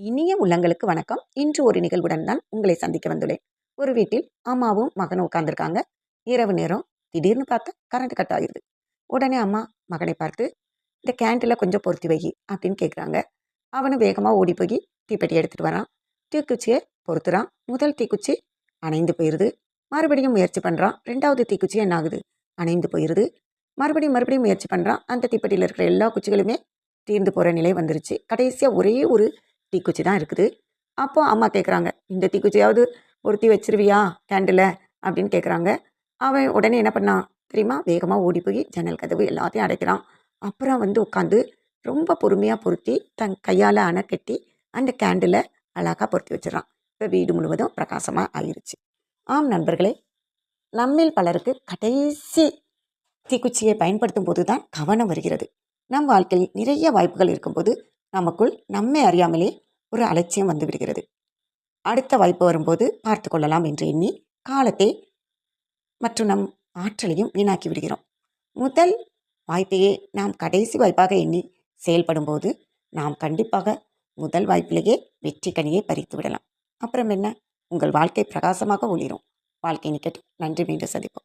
இனிய உள்ளங்களுக்கு வணக்கம். இன்று ஒரு நிகழ்வுடன் தான் உங்களை சந்திக்க வந்துள்ளேன். ஒரு வீட்டில் அம்மாவும் மகனும் உட்காந்துருக்காங்க இரவு நேரம் திடீர்னு பார்த்தா கரண்ட் கட் ஆகிடுது உடனே அம்மா மகனை பார்த்து இந்த கேண்டில் கொஞ்சம் பொருத்தி வை அப்படின்னு கேட்குறாங்க அவனும் வேகமாக ஓடி போய் தீப்பெட்டி எடுத்துகிட்டு வரான். தீக்குச்சியை பொறுத்துறான் முதல் தீக்குச்சி அணைந்து போயிடுது மறுபடியும் முயற்சி பண்ணுறான் ரெண்டாவது தீக்குச்சி என்ன ஆகுது? அணைந்து போயிடுது மறுபடியும் மறுபடியும் முயற்சி பண்ணுறான் அந்த தீப்பெட்டியில் இருக்கிற எல்லா குச்சிகளுமே தீர்ந்து போகிற நிலை வந்துருச்சு. கடைசியாக ஒரே ஒரு தீக்குச்சி தான் இருக்குது. அப்போ அம்மா கேட்குறாங்க இந்த தீக்குச்சியாவது ஒருத்தி வச்சிருவியா கேண்டில் அப்படின்னு கேட்குறாங்க அவன் உடனே என்ன பண்ணான் தெரியுமா? வேகமாக ஓடி போய் ஜன்னல் கதவு எல்லாத்தையும் அடைக்கிறான். அப்புறம் வந்து உட்காந்து ரொம்ப பொறுமையாக பொருத்தி தன் கையால் அணை கட்டி அந்த கேண்டிலை அழகாக பொருத்தி வச்சிடறான். இப்போ வீடு முழுவதும் பிரகாசமாக ஆயிடுச்சு ஆம் நண்பர்களே நம்மில் பலருக்கு கடைசி தீக்குச்சியை பயன்படுத்தும் போது தான் கவனம் வருகிறது. நம் வாழ்க்கையில் நிறைய வாய்ப்புகள் இருக்கும்போது நமக்குள் நம்மை அறியாமலே ஒரு அலட்சியம் வந்து விடுகிறது. அடுத்த வாய்ப்பு வரும்போது பார்த்து கொள்ளலாம் என்று எண்ணி காலத்தை மற்றும் நம் ஆற்றலையும் வீணாக்கி விடுகிறோம். முதல் வாய்ப்பையே நாம் கடைசி வாய்ப்பாக எண்ணி செயல்படும்போது நாம் கண்டிப்பாக முதல் வாய்ப்பிலேயே வெற்றி கனியை பறித்து விடலாம். அப்புறம் என்ன? உங்கள் வாழ்க்கை பிரகாசமாக ஒளிரும். வாழ்க்கை நிக்கட்டு நன்றி மீண்டும் சந்திப்போம்.